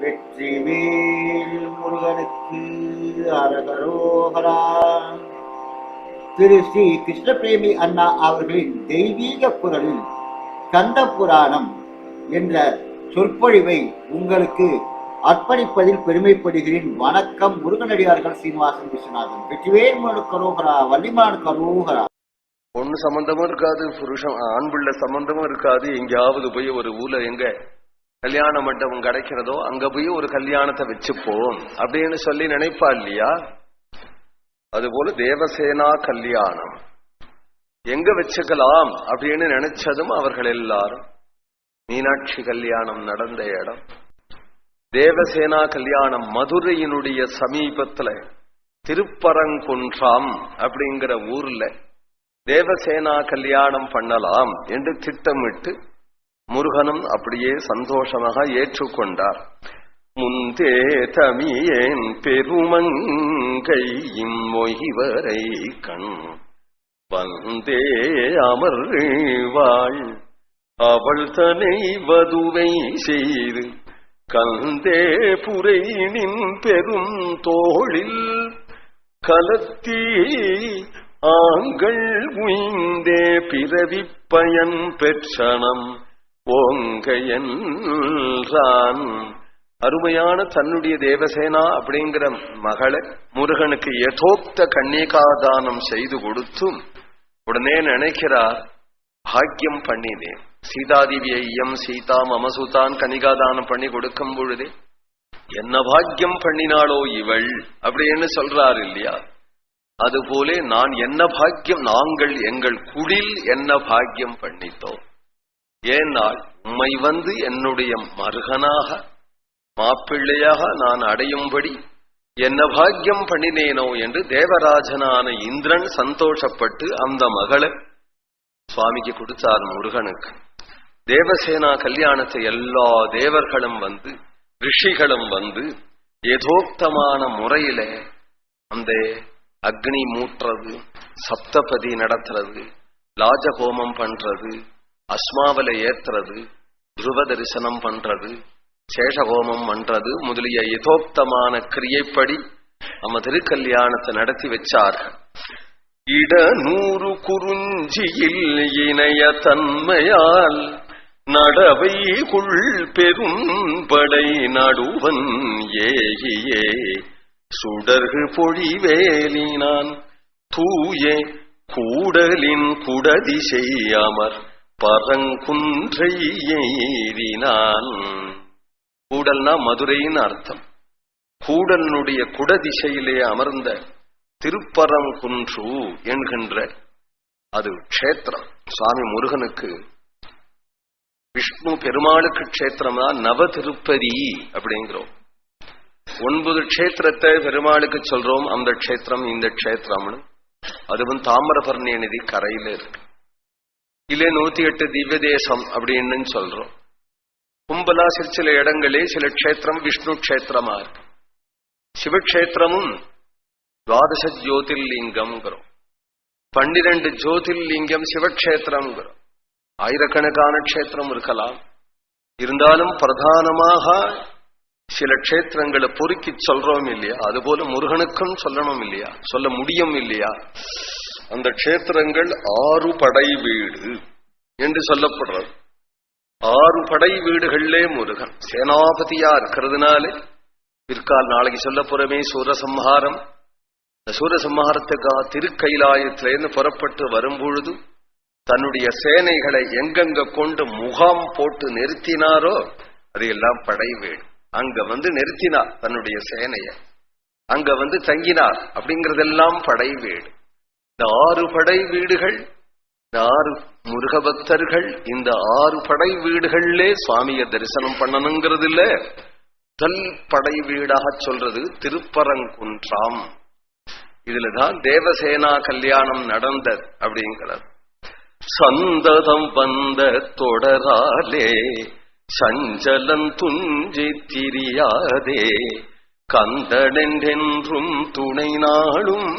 வெற்றிவேல் முருகனுக்கு அரகரோகரா. திரு ஸ்ரீ கிருஷ்ணபிரேமி அண்ணா அவர்களின் தெய்வீக குரலில் கந்த புராணம் என்ற சொற்பொழிவை உங்களுக்கு அர்ப்பணிப்பதில் பெருமைப்படுகிறேன். வணக்கம் முருகனடியார்கள் சீனிவாசன் விஸ்வநாதன். வெற்றிவேல் முருகனு கரோகரா வள்ளிமான் கரோகரா. பொண்ணு சம்பந்தமும் இருக்காது புருஷன் ஆண் பிள்ளை சம்பந்தமும் இருக்காது. எங்கேயாவது போய் ஒரு ஊர்ல எங்க கல்யாண மண்டபம் கிடைக்கிறதோ அங்க போய் ஒரு கல்யாணத்தை வச்சுப்போம் அப்படின்னு சொல்லி நினைப்பா இல்லையா? அதுபோல தேவசேனா கல்யாணம். எங்க வச்சுக்கலாம் அப்படின்னு நினைச்சதும் அவர்கள் எல்லாரும். மீனாட்சி கல்யாணம் நடந்த இடம். தேவசேனா கல்யாணம் மதுரையினுடைய சமீபத்துல திருப்பரங்குன்றாம் அப்படிங்கிற ஊர்ல தேவசேனா கல்யாணம் பண்ணலாம் என்று திட்டமிட்டு முருகனும் அப்படியே சந்தோஷமாக ஏற்றுக்கொண்டார். முந்தே தமியேன் பெருமங்கையும் மொய்வரை கண் வந்தே அமர் வாழ். அவள் தனை வதுவை செய்து கந்தே புரையினின் பெரும் தோளில். கலத்தி ஆங்கள் உயிந்தே பிறவி பயன் பெற்றனம். ஓங்கையன்றான் அருமையான தன்னுடைய தேவசேனா அப்படிங்கிற மகளை முருகனுக்கு யதோக்த கன்னிகாதானம் செய்து கொடுத்தும் உடனே நினைக்கிறார் பாக்கியம் பண்ணினேன். சீதாதேவியை ஐயம் சீதா மமசுதான் கனிகாதானம் பண்ணி கொடுக்கும் பொழுதே என்ன பாக்கியம் பண்ணினாளோ இவள்? அப்படின்னு சொல்றார் இல்லையா? அதுபோலே நான் என்ன பாக்கியம் நாங்கள் எங்கள் குடில் என்ன பாக்கியம் பண்ணித்தோம்? ஏனால் உம்மை வந்து என்னுடைய மருகனாக மாப்பிள்ளையாக நான் அடையும்படி என்ன பாக்கியம் பண்ணினேனோ என்று தேவராஜனான இந்திரன் சந்தோஷப்பட்டு அந்த மகளை சுவாமிக்கு கொடுத்தார் முருகனுக்கு. தேவசேனா கல்யாணத்தை எல்லா தேவர்களும் வந்து ரிஷிகளும் வந்து ஏதோக்தமான முறையில அந்த அக்னி மூட்டுறது சப்தபதி நடத்துறது லாஜகோமம் பண்றது அஸ்மாவில ஏத்துறது துருவ தரிசனம் பண்றது சேஷகோமம் பண்றது முதலிய யதோக்தமான கிரியைப்படி நம்ம திருக்கல்யாணத்தை நடத்தி வச்சார்கள். இட நூறு குறிஞ்சியில் இணைய தன்மையால் நடவை குள் பெரும் படை நடுவன் ஏகியே. சுடர்கு பொழிவேலினான் தூய கூடலின் குடதிசை அமர். பரங்குன்றை ஏறினான். கூடல்னா மதுரைன்னு அர்த்தம். கூடலினுடைய குடதிசையிலே அமர்ந்த திருப்பரங்குன்று என்கின்ற அது க்ஷேத்திரம். சுவாமி முருகனுக்கு விஷ்ணு பெருமாளுக்கு க்ஷேத்திரம் தான் நவ திருப்பதி அப்படிங்கிறோம். ஒன்பது க்ஷேத்திரத்தை பெருமாளுக்கு சொல்றோம். அந்த க்ஷேத்திரம் இந்த க்ஷேத்திரம்னு. அதுவும் தாமிரபரணி நிதி கரையில இருக்கு. இல்ல நூத்தி எட்டு திவ்ய தேசம் அப்படின்னு சொல்றோம். கும்பலா சில சில இடங்களே சில க்ஷேத்திரம் விஷ்ணு க்ஷேத்திரமா இருக்கு. சிவக்ஷேத்திரமும் துவாதச ஜோதிர்லிங்கம்ங்கிறோம். பன்னிரண்டு ஜோதிர்லிங்கம் சிவக்ஷேத்திரம்ங்கிறோம். ஆயிரக்கணக்கான க்ஷேத்திரம் இருக்கலாம். இருந்தாலும் பிரதானமாக சில க்ஷேத்திரங்களை பொறுக்கி சொல்றோம் இல்லையா? அதுபோல முருகனுக்கும் சொல்லணும் இல்லையா? சொல்ல முடியும் இல்லையா? அந்த க்ஷேத்திரங்கள் ஆறு படை வீடு என்று சொல்லப்படுறது. ஆறு படை வீடுகள்லே முருகன். சேனாபதியா இருக்கிறதுனாலே பிற்கால் நாளைக்கு சொல்ல போறமே சூரசம்ஹாரம். இந்த சூரசம்ஹாரத்துக்காக திருக்கைலாயத்திலேருந்து புறப்பட்டு வரும்பொழுது தன்னுடைய சேனைகளை எங்கெங்க கொண்டு முகாம் போட்டு நிறுத்தினாரோ அதையெல்லாம் படை வீடு. அங்க வந்து நிறுத்தினார் தன்னுடைய சேனைய. அங்க வந்து தங்கினார் அப்படிங்கறதெல்லாம் படை வீடு. இந்த ஆறு படை வீடுகள் இந்த ஆறு முருக பக்தர்கள் இந்த ஆறு படை வீடுகள்லே சுவாமிய தரிசனம் பண்ணணுங்கிறது இல்ல தல் படை வீடாக சொல்றது திருப்பரங்குன்றாம். இதுலதான் தேவசேனா கல்யாணம் நடந்தது அப்படிங்கிறது சந்ததம் வந்த தொடராலே சஞ்சலன் துஞ்சி திரியாதே கந்தனென்றென்றும் துணை நாளும்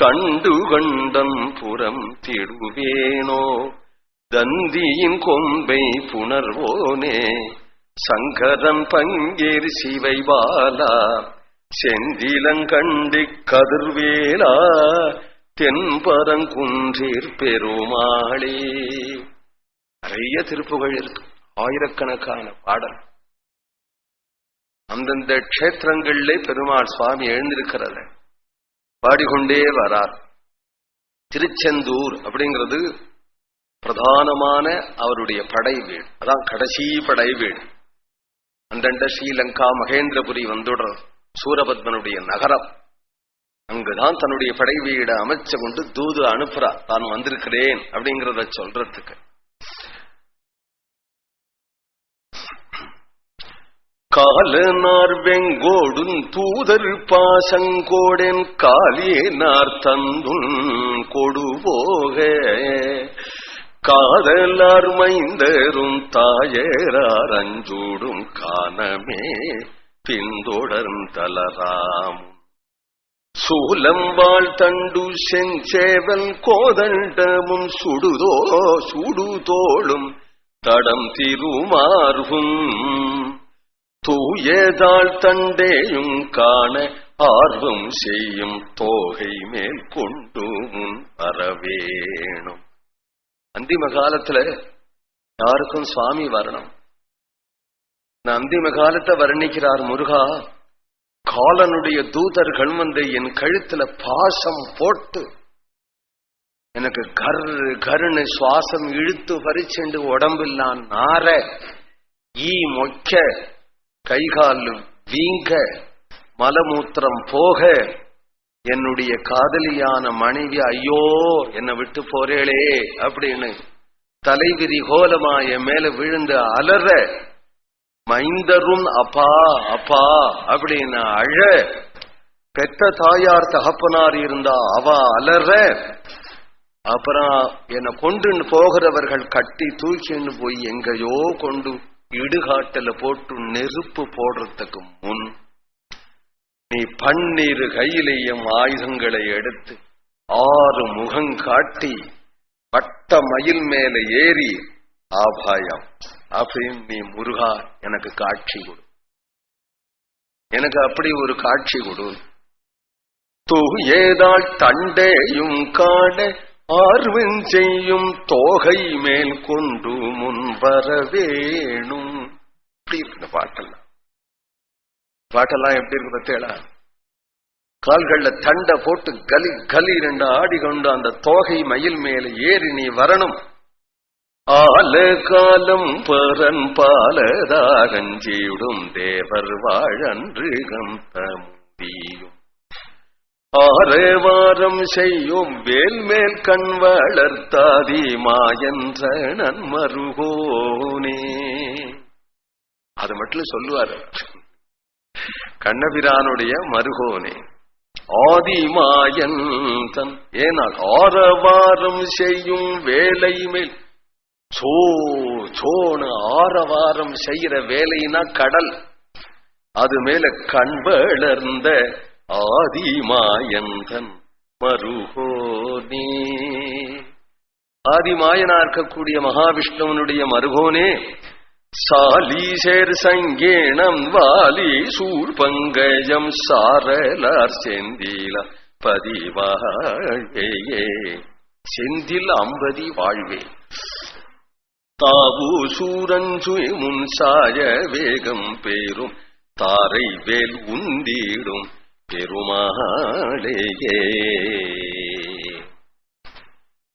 கண்டுகண்டம் புறம் திடுவேனோ தந்தியின் கொம்பை புணர்வோனே சங்கரன் பங்கேறி சிவைபாலா செந்திலங்கண்டி கதிர்வேலா தென்பரங்குன்றீர் பெருமாளே. நிறைய திருப்புகள் இருக்கு. ஆயிரக்கணக்கான பாடல். அந்தந்த க்ஷேத்திரங்களிலே பெருமாள் சுவாமி எழுந்திருக்கிறத பாடிக்கொண்டே வரார். திருச்செந்தூர் அப்படிங்கிறது பிரதானமான அவருடைய படை வீடு. அதான் கடைசி படை வீடு. அந்தண்ட ஸ்ரீலங்கா மகேந்திரபுரி வந்துடுறது சூரபத்மனுடைய நகரம். அங்குதான் தன்னுடைய படை வீடை அமைச்சு கொண்டு தூது அனுப்புறா தான் வந்திருக்கிறேன் அப்படிங்கிறத சொல்றதுக்கு. காலனார் வெங்கோடும் தூதர் பாசங்கோடென் காலியனார் தந்துன் கொடுபோக காதலார் மைந்தரும் தாயரார் அஞ்சூடும் காணமே பின்தொடர்ந்தலராம் சூலம் வாழ் தண்டு செஞ்சேவல் கோதண்டமும் சுடுதோ சுடுதோளும் தடம் திருமார்கும் தூயதாள் தண்டேயும் காண ஆர்வம் செய்யும் தோகை மேல் கொண்டு முன் வரவேணும். அந்திம காலத்துல யாருக்கும் சுவாமி வரணும். நான் அந்திம காலத்தை வர்ணிக்கிறார் முருகா காலனுடைய தூதர்கள் வந்து என் கழுத்துல பாசம் போட்டு எனக்கு கர் கருன்னு சுவாசம் இழுத்து பறிச்சுண்டு உடம்பெல்லாம் நார ஈ மொக்க கைகால் வீங்க மலமூத்திரம் போக என்னுடைய காதலியான மனைவி ஐயோ என்னை விட்டு போறேளே அப்படின்னு தலைவிரி கோலமா என் மேல விழுந்து அலற மைந்தரும் அப்பா அப்பா அப்படின்னு அழ பெத்த தாயார் தகப்பனார் இருந்தா அவ அலற அப்புறம் என்னை கொண்டு போகிறவர்கள் கட்டி தூக்கின்னு போய் எங்கேயோ கொண்டு இடுகாட்டுல போட்டு நெருப்பு போடுறதுக்கு முன் நீ பன்னீர் கையிலேயும் ஆயுதங்களை எடுத்து ஆறு முகம் காட்டி பட்ட மயில் மேல ஏறி ஆபாயம் அப்படின்னு நீ முருகா எனக்கு காட்சி கொடு. எனக்கு அப்படி ஒரு காட்சி கொடு. தூயேதாள் தண்டேயும் காண ஆர்வம் செய்யும் தோகை மேல் கொண்டு முன் வர வேணும் இப்படி இருக்கு இந்த பாட்டெல்லாம். பாட்டெல்லாம் எப்படி இருக்கு பத்தேளா கால்கள்ல தண்டை போட்டு கலி கலி ரெண்டு ஆடி கொண்டு அந்த தோகை மயில் மேல ஏறி நீ வரணும். ஆல காலம் பரன் பாலதாகஞ்சீடும் தேவர் வாழன்று கந்தமுடியும் ஆரவாரம் வாரம் செய்யும் வேல்மேல் கண் வளர்த்தாதி மாயன்ற நன்மருகோனே. அது மட்டும் சொல்லுவார். கண்ணபிரானுடைய மருகோனே. ஆதிமாயன் தன் ஏனால் ஆரவாரம் செய்யும் வேலை மேல். சோ சோனு ஆரவாரம் செய்யற வேலைனா கடல். அது மேல கண் வளர்ந்த ஆதிமாயந்தன். மருகோனே ஆதிமாயனா இருக்கக்கூடிய மகாவிஷ்ணுவனுடைய மருகோனே சாலீசேர் சங்கேணம் வாலி சூர் பங்கஜம் சாரலார் செந்தில பதிவாழ்வேயே. செந்தில் அம்பதி வாழ்வே. தாவு சூரஞ்சு முன் சாய வேகம் பேரும் தாரை வேல் உந்திடும். பெருமாளேயே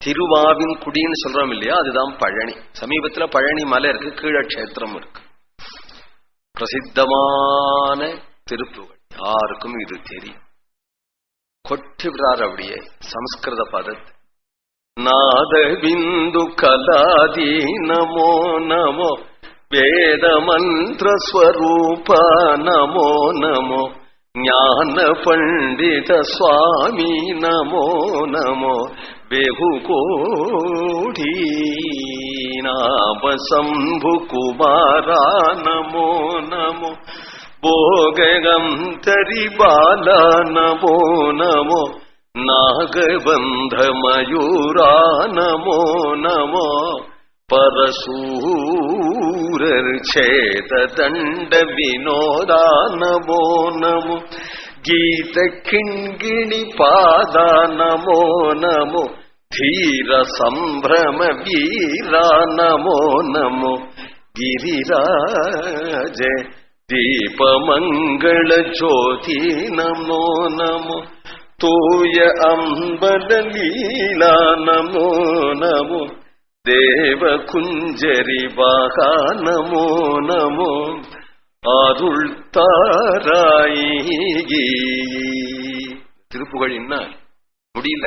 திருவாவின் குடின்னு சொல்றோம் இல்லையா? அதுதான் பழனி. சமீபத்துல பழனி மலை இருக்கு கீழ கஷேத்திரம் இருக்கு. பிரசித்தமான திருப்புகள் யாருக்கும் இது தெரியும். கொட்டி விடுறார் அப்படியே சமஸ்கிருத பதத்தை நாத பிந்து கலாதி நமோ நமோ வேத மந்திர ஸ்வரூபா நமோ நமோ. ज्ञानपण्डितस्वामी नमो नमो। विभुकोढी नापशम्भुकुमारा नमो नमो। भोगन्धरि बाल नमो नमो। नागबन्धमयूरा नमो नमो। परसुरक्षेतदण्ड नमो गीतखिङ्गिणिपादा नमो नमो धीरसम्भ्रमवीरा नमो नमो गिरिराज दीपमङ्गलज्योति नमो नमो तूय अम्बललीला नमो नमो தேவ குஞ்சரி வாகா நமோ நமோ அருள் தாராயி திருப்புகழ் என்ன முடியல.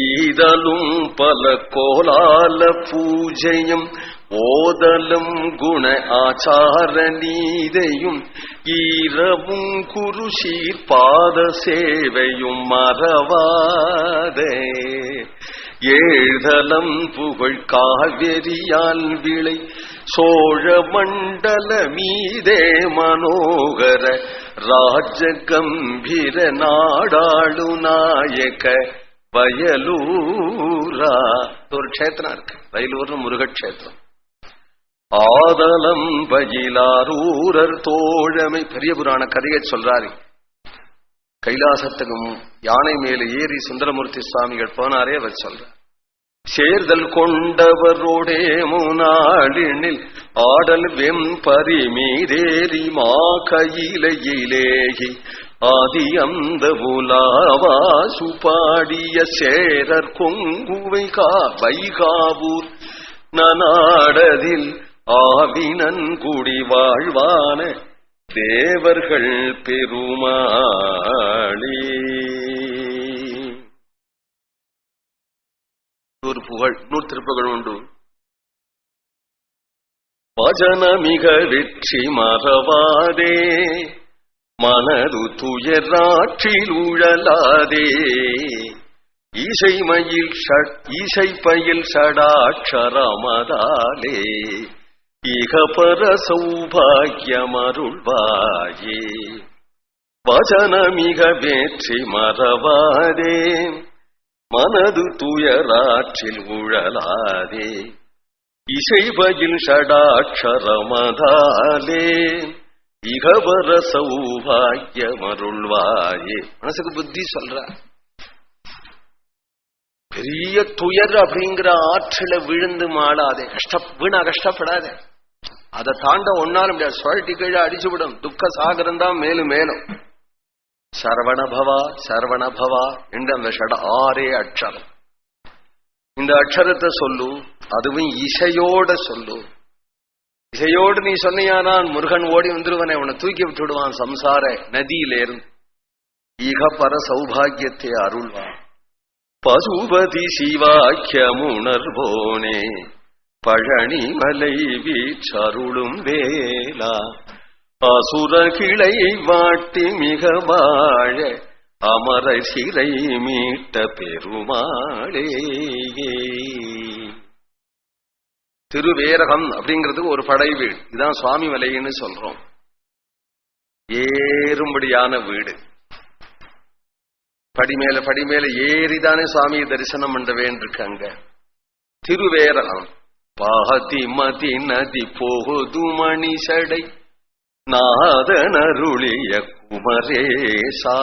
ஈதலும் பல கோலால பூஜையும் ஓதலும் குண ஆச்சார நீதையும் ஈரவும் குருஷீர் பாத சேவையும் மறவாதே. ஏழ்தலம் புகழ் காவிரியால் விளை சோழ மண்டல மீதே மனோகர ராஜ கம்பீர நாடாளு நாயக வயலூரா. ஒரு க்ஷேத்திரம் இருக்கு. வயலூர் முருகக்ஷேத்திரம் ஆதலம் பயிலாரூரர் தோழமை. பெரிய புராண கதையை சொல்றாரு. கைலாசத்துக்கும் யானை மேல ஏறி சுந்தரமூர்த்தி சுவாமிகள் போனாரே அவர் சொல்ற சேர்தல் கொண்டவரோடே முனாளினில் ஆடல் வெம்பரி மீதேறி மா கையிலேகி ஆதி அந்த உலாவா சுபாடிய சேரர் கொங்குவை கா வைகாவூர் நனாடதில் ஆவினன் குடி வாழ்வான தேவர்கள் பெருமாளே. ஒரு புகழ் நூறு திருப்புகள் உண்டு. பஜன மிக வெற்றி மறவாதே. மனது துயராற்றில் உழலாதே. இசைமயில் இசை பயில் சடாட்சரமதாலே. இகபர சௌபாகியமருள்வாயே வசனமிக வேற்றி மறவாதே மனது துயராற்றில் உழலாதே இசைபயில் ஷடாட்சரமதாலே இகபர சௌபாகியமருள்வாயே மனசுக்கு புத்தி சொல்ற பெரிய துயர் அப்படிங்கிற ஆற்றில விழுந்து மாளாதே கஷ்ட வீணா கஷ்டப்படாதே அதை தாண்ட ஒன்னாலும் முடியாது சுழட்டி கீழே அடிச்சு விடும் துக்க சாகரம் தான் மேலும் மேலும். சரவணபவா சரவணபவா என்ற அந்த ஷட ஆறே அக்ஷரம். இந்த அக்ஷரத்தை சொல்லு அதுவும் இசையோட சொல்லு. இசையோடு நீ சொன்னியானான் முருகன் ஓடி வந்துருவனே உன்னை தூக்கி விட்டுடுவான் சம்சார நதியிலேருந்து இகப்பர சௌபாகியத்தை அருள்வான். பசுபதி சிவாக்கியமுணர்வோனே. பழனி மலை வீச்சருளும் வேலா அசுர கிளை வாட்டி மிக வாழ அமர சிறை மீட்ட பெருமாளே திருவேரகம் அப்படிங்கிறது ஒரு படை வீடு. இதுதான் சுவாமி மலைன்னு சொல்றோம். ஏறும்படியான வீடு. படிமேல படிமேல ஏறிதானே சுவாமியை தரிசனம் பண்ண வேண்டிருக்காங்க திருவேரகம். பாதி மதி நதி போது மணி சடை நாதனருளிய குமரேசா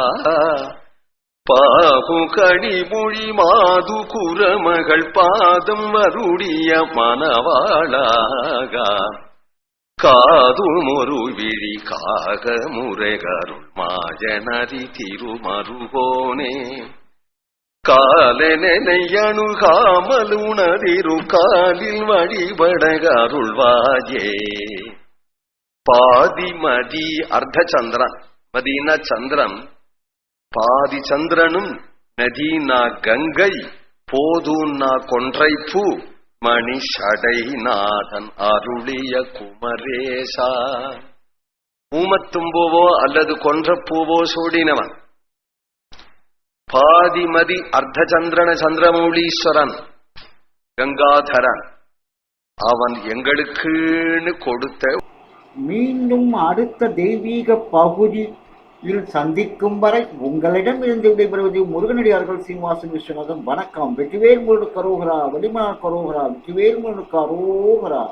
பாகு கடிமொழி மாது குரமகள் பாதம் வருடிய மனவாளாகா காதுமொரு விழி காக முறைகருள் மாஜனரி திருமருகோனே. காலனை அணுகாமல் உணதிரு காலில் வழிபடகருள்வாயே பாதி மதி அர்த்த சந்திரன் மதினா சந்திரன். பாதி சந்திரனும் நதினா கங்கை போதுன்னா கொன்றை பூ மணி நாதன் அருளிய குமரேசா. ஊமத்தும்பூவோ அல்லது கொன்ற பூவோ சூடினவன். பாதிமதி அர்த்தச்சந்திரன சந்திரமௌலீஸ்வரன் கங்காதரன். அவன் எங்களுக்குன்னு கொடுத்த மீண்டும் அடுத்த தெய்வீக பகுதியில் சந்திக்கும் வரை உங்களிடம் இருந்து விடைபெறுவது முருகனடியார்கள் சீனிவாசன் விஸ்வநாதன். வணக்கம். வெற்றிவேல் முருகன் கரோகரா வடிமா கரோகரா வெற்றிவேல் முருகன் கரோகரா.